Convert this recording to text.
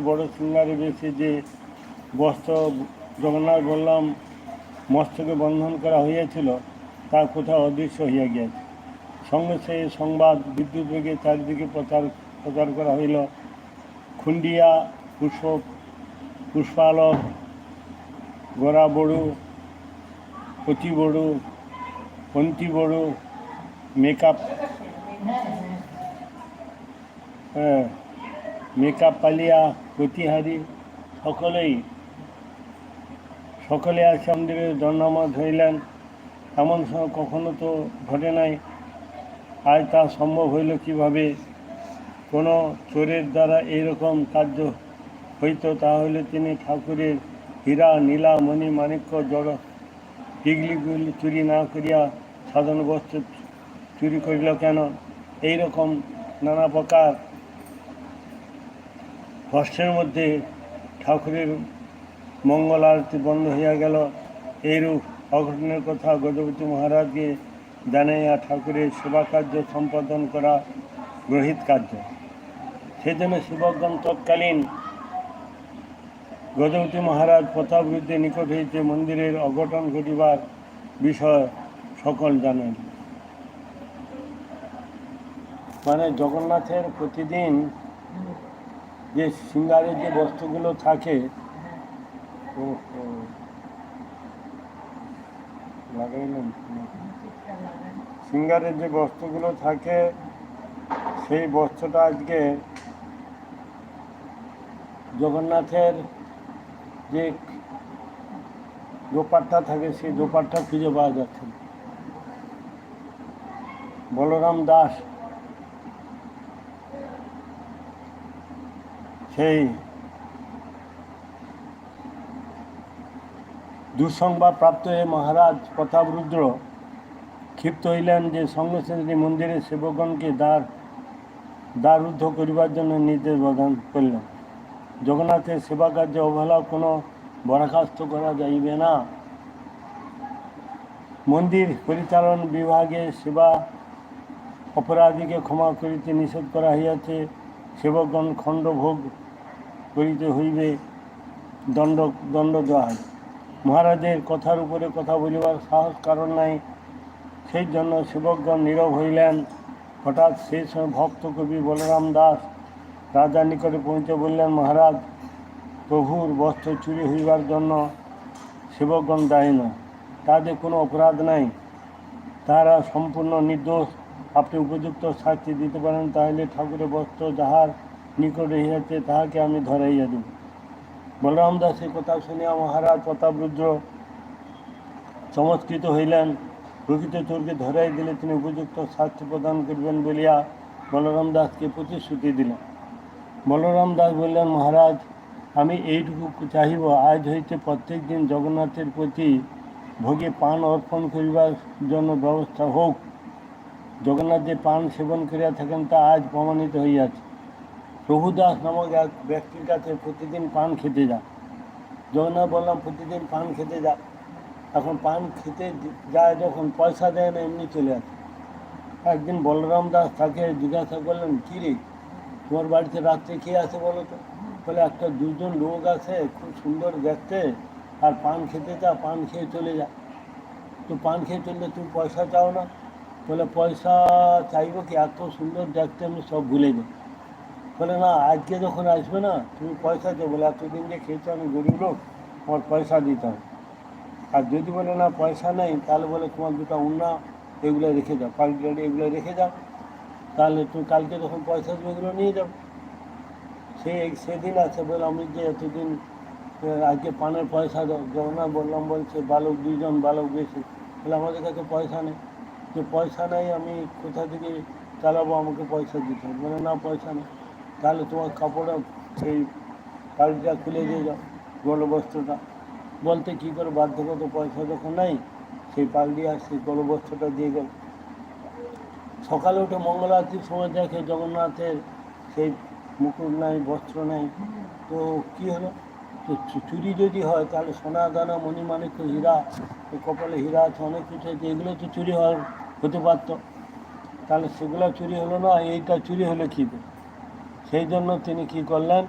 বড় সিঙ্গারে বেশি যে বস্ত্র জগন্নাথ বললাম মস্তকে বন্ধন করা হইয়াছিল, তা কোথাও অদৃশ্য হইয়া গিয়াছে। সঙ্গে সেই সংবাদ বিদ্যুৎ বেগে চারিদিকে প্রচার প্রচার করা হইল। খুন্ডিয়া পুষ্প পুষ্পালক গোড়া বড়ু কচি বড়ু পন্থী বড়ু, মেকআপ। হ্যাঁ। মেকআপ, পালিয়া, প্রতিহারি সকলেই, সকলে আসে আমাদের জন্মমত হইলেন এমন কখনো তো ঘটে নাই। আজ তা সম্ভব হইল কীভাবে? কোনো চোরের দ্বারা এইরকম কার্য হইতো? তাহলে তিনি ঠাকুরের হীরা, নীলা, মণি, মাণিক্য, জড় টিগলিগুলি চুরি না করিয়া সাধারণ বস্ত্র চুরি করিল কেন? এইরকম নানা প্রকার কষ্টের মধ্যে ঠাকুরের মঙ্গল আরতি বন্ধ হইয়া গেল। এইরূপ অঘটনের কথা গজপতি মহারাজকে জানাইয়া ঠাকুরের সেবা কার্য সম্পাদন করা গ্রহিত কার্য। সেজন্য শিবগণ তৎকালীন গজপতি মহারাজ প্রতাপরুদ্ধের নিকট হইতে মন্দিরের অঘটন ঘটিবার বিষয় সকল জানেন। মানে জগন্নাথের প্রতিদিন যে সিঙ্গারের যে বস্তুগুলো থাকে সিঙ্গারের যে বস্তুগুলো থাকে, সেই বস্ত্রটা আজকে জগন্নাথের যে দোপাট্টা থাকে, সেই দোপাট্টা খুঁজে পাওয়া যাচ্ছে বলরাম দাস সেই দুঃসংবাদ প্রাপ্ত হয়ে মহারাজ প্রতাপরুদ্র ক্ষিপ্ত হইলেন যে সঙ্গে সঙ্গে মন্দিরের সেবকগণকে দ্বার, দ্বারুদ্ধ করিবার জন্য নির্দেশ প্রদান করলেন। জগন্নাথের সেবা কার্যে অবহেলা কোনো বরখাস্ত করা যাইবে না। মন্দির পরিচালন বিভাগে সেবা অপরাধীকে ক্ষমা করিতে নিষেধ করা হইয়াছে। সেবকগণ খণ্ডভোগ করিতে হইবে, দণ্ড দণ্ড হয় মহারাজের কথার উপরে কথা বলিবার সাহস কারণ নাই। সেই জন্য সেবকগণ নীরব হইলেন। হঠাৎ সেই সময় ভক্ত কবি বলরাম দাস রাজার নিকটে পৌঁছে বললেন, মহারাজ, প্রভুর বস্ত্র চুরি হইবার জন্য সেবকগণ দায়ী নয় তাদের কোনো অপরাধ নাই। তারা সম্পূর্ণ নির্দোষ। আপনি উপযুক্ত শাস্তি দিতে পারেন, তাহলে ঠাকুরের বস্ত্র যাহার নিকট রহিয়াছে তাহাকে আমি ধরাইয়া দেব। বলরাম দাস দাসের কথা শুনিয়া মহারাজ প্রতাপরুদ্র চমৎকৃত হইলেন। প্রকৃত চোরকে ধরাই দিলে তিনি উপযুক্ত শাস্তি প্রদান করিবেন বলিয়া বলরাম দাসকে প্রতিশ্রুতি দিলেন। বলরাম দাস বললেন, মহারাজ, আমি এইটুকু চাহিব। আজ হইতে প্রত্যেক দিন জগন্নাথের প্রতি ভোগে পান অর্পণ করিবার জন্য ব্যবস্থা হোক। জগন্নাথ যে পান সেবন করিয়া থাকেন, তা আজ প্রমাণিত হইয়াছে। প্রভুদাস নামক এক ব্যক্তির কাছে প্রতিদিন পান খেতে যা জগন্নাথ বললাম, প্রতিদিন পান খেতে যা। এখন পান খেতে যায় যখন পয়সা দেয় না, এমনি চলে আসে। একদিন বলরাম দাস তাকে জিজ্ঞাসা করলেন, কী রে তোমার বাড়িতে রাত্রে কে আছে বলো তো? বলে, একটা দুজন লোক আছে খুব সুন্দর দেখতে, আর পান খেতে যা, পান খেয়ে চলে যা। তো পান খেয়ে চললে তুমি পয়সা চাও না? বলে, পয়সা চাইব কি? এত সুন্দর দেখতে আমি সব ভুলে যাই। বলে, না, আজকে যখন আসবে না, তুমি পয়সা চাও বলে, এতদিন যে খেয়েছো, আমি গরিব লোক আমার পয়সা দিতে হবে আর যদি বলে, না, পয়সা নেই, তাহলে বলে, তোমার দুটো উন্না, এগুলো রেখে যাও পালটি এগুলো রেখে যাও তাহলে তুমি কালকে যখন পয়সা দেবে, এগুলো নিয়ে যাও। সে, সেদিন আছে বলে আমি যে, এতদিন আজকে পানের পয়সা দাও। জগন্নাথ বললাম, বলছে, বালক, দুইজন বালক বেশি। বলে, আমাদের কাছে পয়সা নেই। যে, পয়সা নেই, আমি কোথা থেকে চালাবো? আমাকে পয়সা দিতে হবে। বলে, না, পয়সা নেই। তাহলে তোমার কাপড়টা সেই পাল্টিটা খুলে দিয়ে যাও গলবস্ত্রটা। বলতে কী করে বাধ্যগত পয়সা যখন নেই, সেই পাল্টি আর সেই গলবস্ত্রটা দিয়ে গেল। সকালে উঠে মঙ্গল আরতির সময় দেখে জগন্নাথের সেই মুকুট নাই, বস্ত্র নেই। তো কী হলো? তো চুরি যদি হয়, তাহলে সোনা, দানা মণিমাণিক্য হীরা কপালে হীরা আছে, অনেক কিছু আছে, এগুলো তো চুরি হওয়ার হতে পারত। তাহলে সেগুলো চুরি হলো না, এইটা চুরি হলে কী করে? সেই জন্য তিনি কি করলেন?